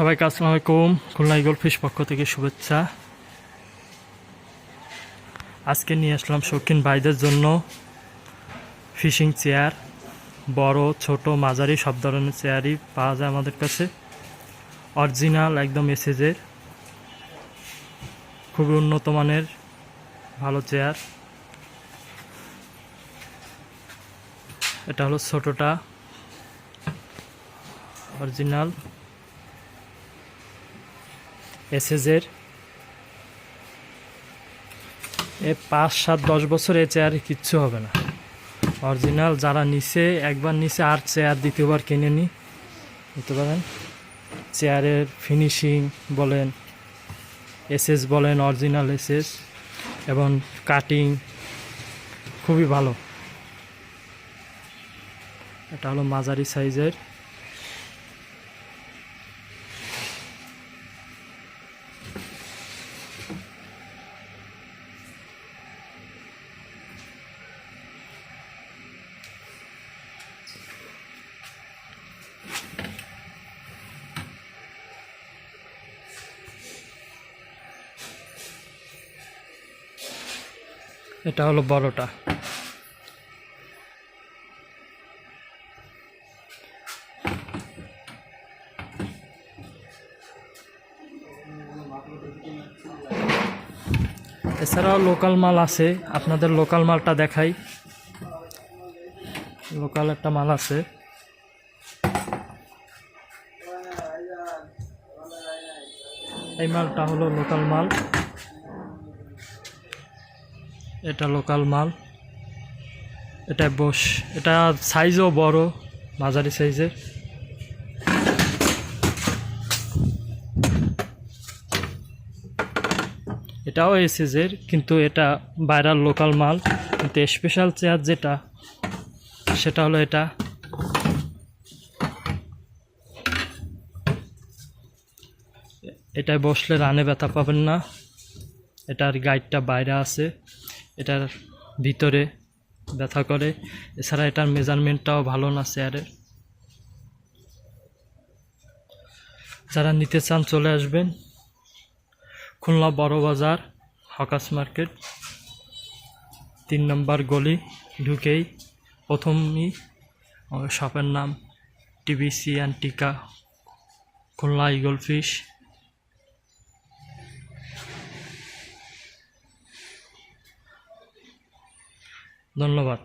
সবাইকে আসসালামু আলাইকুম। খুলনা ইগল ফিশ পক্ষ থেকে শুভেচ্ছা। আজকে নিয়ে আসলাম শৌখিন ভাইদের জন্য ফিশিং চেয়ার। বড়, ছোট, মাঝারি, সব ধরনের চেয়ারই পাওয়া যায় আমাদের কাছে। অরিজিনাল, একদম এসেজের খুবই উন্নত মানের, ভালো চেয়ার। এটা হলো ছোটটা। অরিজিনাল। এসএসের এ পাঁচ সাত দশ বছর এ চেয়ারে কিচ্ছু হবে না। অরিজিনাল যারা নিচে একবার নিচে আর চেয়ার দ্বিতীয়বার কিনে নি। বুঝতে পারেন চেয়ারের ফিনিশিং বলেন এসএস বলেন, অরিজিনাল এসএস এবং কাটিং খুবই ভালো। এটা হলো মাঝারি সাইজের এটা হলো বড়টা। এছাড়াও লোকাল মাল আছে, আপনাদের লোকাল মালটা দেখাই। লোকাল একটা মাল আছে। এই মালটা হলো লোকাল মাল। এটা লোকাল মাল। এটা বস, এটা সাইজও বড়, মাঝারি সাইজের এটাও এসএসের কিন্তু এটা বাইরের লোকাল মাল। কিন্তু স্পেশাল চেয়ার যেটা, সেটা হলো এটা। এটায় বসলে রানে ব্যথা পাবেন না। এটার গাইডটা বাইরে আছে। এটার ভিতরে ব্যথা করে। এছাড়া এটার মেজারমেন্টটাও ভালো না চেয়ারের যারা নিতে চান চলে আসবেন। খুলনা বড় বাজার, হকাস মার্কেট। তিন নম্বর গলি ঢুকেই প্রথমই শপের নাম টিবিসি অ্যান্ড টিকা খুলনা ইগল ফিশ। ধন্যবাদ।